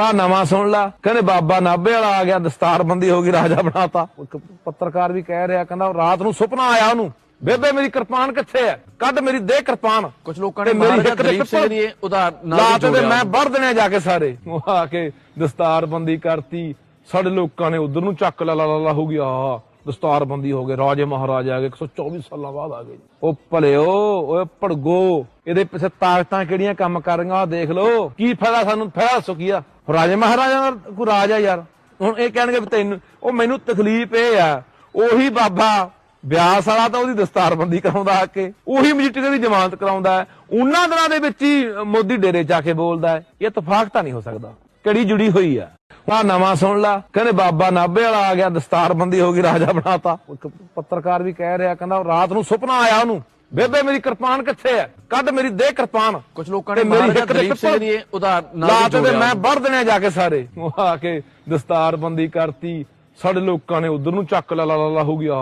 ਆ ਨਵਾਂ ਸੁਣ ਲਾ। ਕਹਿੰਦੇ ਬਾਬਾ ਨਾਭੇ ਵਾਲਾ ਆ ਗਿਆ ਦਸਤਾਰਬੰਦੀ ਹੋ ਗਈ ਰਾਜਾ ਬਣਾਤਾ। ਇੱਕ ਪੱਤਰਕਾਰ ਵੀ ਕਹਿ ਰਿਹਾ ਕਹਿੰਦਾ ਰਾਤ ਨੂੰ ਸੁਪਨਾ ਆਇਆ ਉਹਨੂੰ। ਬੇਬੇ ਮੇਰੀ ਕਿਰਪਾਨ ਕਿੱਥੇ ਹੈ? ਕੱਢ ਮੇਰੀ ਦੇ ਕਿਰਪਾਨ। ਕੁਝ ਲੋਕਾਂ ਨੇ ਮੇਰੀ ਮਹਾਰਾਜਾ ਹਿੱਕ ਦੇ ਦਲੀਪ ਸਿੰਘ ਪਿੱਪਲ ਇਹ ਉਦਾਹਰਨ ਨਾਲ ਜੋੜਿਆ ਮੈਂ ਵੜ ਦੇਣੇ ਜਾ ਕੇ ਸਾਰੇ। ਉਹ ਆ ਕੇ ਦਸਤਾਰਬੰਦੀ ਕਰਤੀ। ਸਾਡੇ ਲੋਕਾਂ ਨੇ ਉਧਰ ਨੂੰ ਚੱਕ ਲਾ ਲਾ ਲਾ ਹੋ ਗਿਆ ਦਸਤਾਰਬੰਦੀ ਹੋ ਗਏ। ਰਾਜੇ ਮਹਾਰਾਜਾ ਆ ਗਏ 124 ਸਾਲਾਂ ਬਾਅਦ ਆ ਗਏ। ਉਹ ਭਲਿਓ ਓਏ ਭੜਗੋ ਇਹਦੇ ਪਿੱਛੇ ਤਾਕਤਾਂ ਕਿਹੜੀਆਂ ਕੰਮ ਕਰ ਰਹੀਆਂ ਆ ਦੇਖ ਲਓ। ਕੀ ਫਾਇਦਾ ਸਾਨੂੰ ਫਾਇਦਾ ਦੱਸੋ ਕੀ ਆ। ਰਾਜੇ ਮਹਾਰਾਜਾ ਦਾ ਕੋਈ ਰਾਜ ਆ ਯਾਰ। ਹੁਣ ਇਹ ਕਹਿਣਗੇ ਵੀ ਤੈਨੂੰ ਉਹ ਮੈਨੂੰ ਤਕਲੀਫ ਇਹ ਆ, ਉਹੀ ਬਾਬਾ ਬਿਆਸ ਵਾਲਾ ਤਾਂ ਉਹਦੀ ਦਸਤਾਰਬੰਦੀ ਕਰਾਉਂਦਾ ਆ ਕੇ, ਉਹੀ ਮਜੀਠੀਆ ਦੀ ਜ਼ਮਾਨਤ ਕਰਾਉਂਦਾ ਹੈ। ਉਹਨਾਂ ਦਿਨਾਂ ਦੇ ਵਿੱਚ ਹੀ ਮੋਦੀ ਡੇਰੇ ਜਾ ਕੇ ਬੋਲਦਾ ਹੈ। ਇਹ ਇਤਫਾਕ ਤਾਂ ਨਹੀਂ ਹੋ ਸਕਦਾ। ਕਿਹੜੀ ਜੁੜੀ ਹੋਈ ਆ? ਆ ਨਵਾਂ ਸੁਣ ਲਾ। ਕਹਿੰਦੇ ਬਾਬਾ ਨਾਭੇ ਵਾਲਾ ਆ ਗਿਆ, ਦਸਤਾਰਬੰਦੀ ਹੋ ਗਈ, ਰਾਜਾ ਬਣਾਤਾ। ਇੱਕ ਪੱਤਰਕਾਰ ਵੀ ਕਹਿ ਰਿਹਾ, ਕਹਿੰਦਾ ਰਾਤ ਨੂੰ ਸੁਪਨਾ ਆਇਆ ਉਹਨੂੰ। ਬੇਬੇ ਮੇਰੀ ਕਿਰਪਾਨ ਕਿੱਥੇ ਹੈ? ਕੱਢ ਮੇਰੀ ਦੇ ਕਿਰਪਾਨ। ਕੁਝ ਲੋਕਾਂ ਨੇ ਮਹਾਰਾਜਾ ਦਲੀਪ ਸਿੰਘ ਦੀ ਉਦਾਹਰਨ ਨਾਲ ਜੋੜਿਆ। ਮੈਂ ਵੜ ਦੇਣੇ ਜਾ ਕੇ ਸਾਰੇ। ਉਹ ਆ ਕੇ ਦਸਤਾਰਬੰਦੀ ਕਰਤੀ। ਸਾਡੇ ਲੋਕਾਂ ਨੇ ਉਧਰ ਨੂੰ ਚੱਕ ਲਾ ਲਾ ਲਾ ਹੋ ਗਿਆ।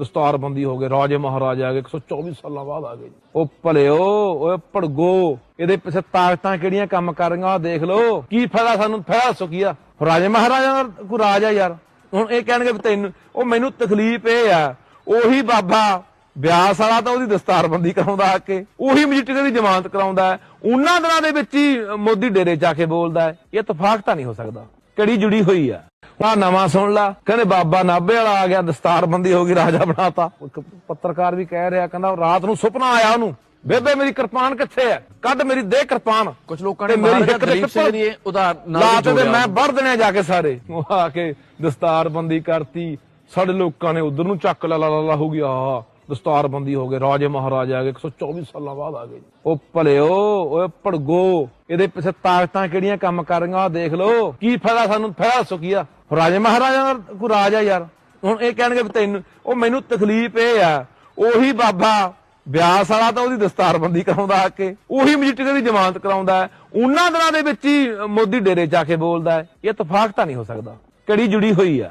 ਦਸਤਾਰਬੰਦੀ ਹੋ ਗਏ ਰਾਜੇ ਮਹਾਰਾਜਾ ਆ ਗਏ 124 ਸਾਲਾਂ ਬਾਅਦ ਆ ਗਏ ਉਹ ਭਲਿਓ ਓਏ ਭੜਗੋ ਇਹਦੇ ਪਿੱਛੇ ਤਾਕਤਾਂ ਕਿਹੜੀਆਂ ਕੰਮ ਕਰ ਰਹੀਆਂ ਆ ਦੇਖ ਲਓ। ਕੀ ਫਾਇਦਾ ਸਾਨੂੰ? ਫਾਇਦਾ ਦੱਸੋ ਕੀ ਆ। ਰਾਜੇ ਮਹਾਰਾਜਾ ਦਾ ਕੋਈ ਰਾਜ ਆ ਯਾਰ। ਹੁਣ ਇਹ ਕਹਿਣਗੇ ਤੈਨੂੰ ਉਹ ਮੈਨੂੰ ਤਕਲੀਫ ਇਹ ਆ ਉਹੀ ਬਾਬਾ ਬਿਆਸ ਵਾਲਾ ਤਾਂ ਉਹਦੀ ਦਸਤਾਰਬੰਦੀ ਕਰਾਉਂਦਾ ਆ ਕੇ ਉਹੀ ਮਜੀਠੀਆ ਦੀ ਜ਼ਮਾਨਤ ਕਰਾਉਂਦਾ ਹੈ। ਉਹਨਾਂ ਦਿਨਾਂ ਦੇ ਵਿੱਚ ਹੀ ਮੋਦੀ ਡੇਰੇ ਜਾ ਕੇ ਬੋਲਦਾ ਹੈ ਇਹ ਇਤਫਾਕ ਤਾਂ ਨਹੀਂ ਹੋ ਸਕਦਾ। ਕਿਹੜੀ ਜੁੜੀ ਹੋਈ ਆ? ਆ ਨਵਾਂ ਸੁਣ ਲਾ ਕਹਿੰਦੇ ਬਾਬਾ ਨਾਭੇ ਵਾਲਾ ਆ ਗਿਆ ਦਸਤਾਰਬੰਦੀ ਹੋ ਗਈ ਰਾਜਾ ਬਣਾਤਾ। ਇੱਕ ਪੱਤਰਕਾਰ ਵੀ ਕਹਿ ਰਿਹਾ ਕਹਿੰਦਾ ਰਾਤ ਨੂੰ ਸੁਪਨਾ ਆਇਆ ਉਹਨੂੰ ਬੇਬੇ ਮੇਰੀ ਕਿਰਪਾਨ ਕਿੱਥੇ ਹੈ? ਕੱਢ ਮੇਰੀ ਦੇ ਕਿਰਪਾਨ। ਕੁਝ ਲੋਕਾਂ ਨੇ ਮੇਰੀ ਦੇ ਦਲੀਪ ਸਿੰਘ ਦੀ ਉਦਾਹਰਨ ਨਾਲ ਜੋੜਿਆ ਮੈਂ ਵੜ ਦੇਣੇ ਜਾ ਕੇ ਸਾਰੇ। ਉਹ ਆ ਕੇ ਦਸਤਾਰਬੰਦੀ ਕਰਤੀ ਸਾਡੇ ਲੋਕਾਂ ਨੇ ਉਧਰ ਨੂੰ ਚੱਕ ਲਾ ਲਾ ਲਾ ਹੋ ਗਿਆ। ਦਸਤਾਰਬੰਦੀ ਹੋ ਗਏ ਰਾਜੇ ਮਹਾਰਾਜ ਆ ਗਏ 124 ਸਾਲਾਂ ਬਾਅਦ ਆ ਗਏ ਉਹ ਭਲਿਓ, ਓਏ ਭੜਗੋ, ਇਹਦੇ ਪਿੱਛੇ ਤਾਕਤਾਂ ਕਿਹੜੀਆਂ ਕੰਮ ਕਰ ਰਹੀਆਂ ਆ ਦੇਖ ਲਓ, ਕੀ ਫਾਇਦਾ ਸਾਨੂੰ, ਫਾਇਦਾ ਦੱਸੋ ਆ। ਰਾਜੇ ਮਹਾਰਾਜਾ ਦਾ ਕੋਈ ਰਾਜ ਆ ਯਾਰ। ਹੁਣ ਇਹ ਕਹਿਣਗੇ ਵੀ ਤੈਨੂੰ, ਉਹ ਮੈਨੂੰ ਤਕਲੀਫ ਇਹ ਆ, ਉਹੀ ਬਾਬਾ ਬਿਆਸ ਵਾਲਾ ਤਾਂ ਉਹਦੀ ਦਸਤਾਰਬੰਦੀ ਕਰਾਉਂਦਾ ਆ ਕੇ, ਉਹੀ ਮਜੀਠੀਆ ਦੀ ਜ਼ਮਾਨਤ ਕਰਾਉਂਦਾ ਹੈ। ਉਹਨਾਂ ਦਿਨਾਂ ਦੇ ਵਿੱਚ ਹੀ ਮੋਦੀ ਡੇਰੇ ਜਾ ਕੇ ਬੋਲਦਾ ਹੈ। ਇਹ ਇਤਫਾਕ ਤਾਂ ਨਹੀਂ ਹੋ ਸਕਦਾ। ਕਿਹੜੀ ਜੁੜੀ ਹੋਈ ਆ।